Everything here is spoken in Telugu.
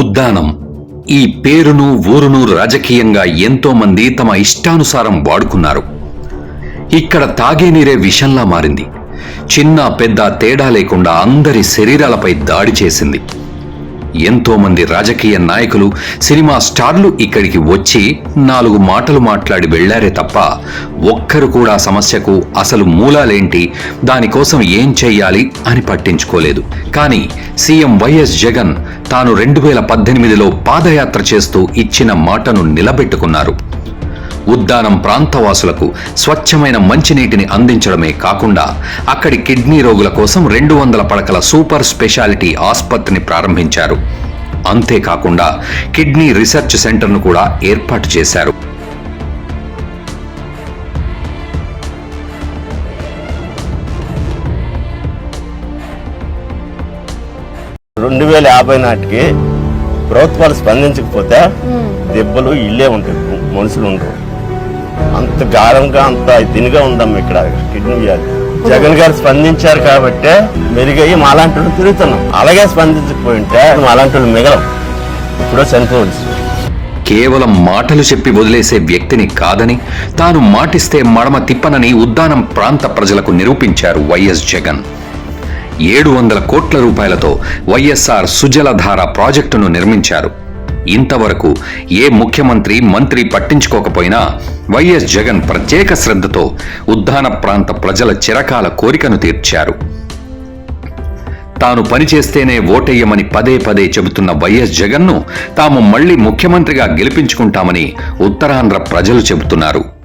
ఉద్దానం. ఈ పేరును ఊరును రాజకీయంగా ఎంతో మంది తమ ఇష్టానుసారం వాడుకున్నారు. ఇక్కడ తాగే నీరే విషంలా మారింది. చిన్న పెద్ద తేడా లేకుండా అందరి శరీరాలపై దాడి చేసింది. ఎంతో మంది రాజకీయ నాయకులు సినిమా స్టార్లు ఇక్కడికి వచ్చి నాలుగు మాటలు మాట్లాడి వెళ్ళారే తప్ప ఒక్కరు కూడా సమస్యకు అసలు మూలాలేంటి దానికోసం ఏం చెయ్యాలి అని పట్టించుకోలేదు. కానీ సీఎం వైఎస్ జగన్ తాను రెండు వేల పద్దెనిమిదిలో పాదయాత్ర చేస్తూ ఇచ్చిన మాటను నిలబెట్టుకున్నారు. ఉద్దానం ప్రాంతవాసులకు స్వచ్ఛమైన మంచినీటిని అందించడమే కాకుండా అక్కడి కిడ్నీ రోగుల కోసం రెండు వందల పడకల సూపర్ స్పెషాలిటీ ఆసుపత్రిని ప్రారంభించారు. అంతేకాకుండా కిడ్నీ రీసెర్చ్ సెంటర్ను కూడా ఏర్పాటు చేశారు. రెండు వేల యాభై నాటికి ప్రభుత్వాలు స్పందించకపోతే దెబ్బలు ఇల్లే ఉంటాయి మనుషులు ఉండరు. అంత గారంగా అంత దీనిగా ఉందమ్మ ఇక్కడ కిడ్నీ వ్యాధి. జగన్ గారు స్పందించారు కాబట్టి మెరుగయ్యి మాలాంటి వాళ్ళు తిరుగుతున్నాం అలాగే స్పందించకపోయింటే మాలాంటి వాళ్ళు మిగలం. ఇప్పుడు చనిపోవచ్చు. కేవలం మాటలు చెప్పి వదిలేసే వ్యక్తిని కాదని తాను మాటిస్తే మడమ తిప్పనని ఉద్దానం ప్రాంత ప్రజలకు నిరూపించారు వైఎస్ జగన్. ఏడు వందల కోట్ల రూపాయలతో వైఎస్ఆర్ సుజలధార ప్రాజెక్టును నిర్మించారు. ఇంతవరకు ఏ ముఖ్యమంత్రి మంత్రి పట్టించుకోకపోయినా వైఎస్ జగన్ ప్రత్యేక శ్రద్ధతో ఉద్దాన ప్రాంత ప్రజల చిరకాల కోరికను తీర్చారు. తాను పనిచేస్తేనే ఓటెయ్యమని పదే పదే చెబుతున్న వైఎస్ జగన్ను తాము మళ్ళీ ముఖ్యమంత్రిగా గెలిపించుకుంటామని ఉత్తరాంధ్ర ప్రజలు చెబుతున్నారు.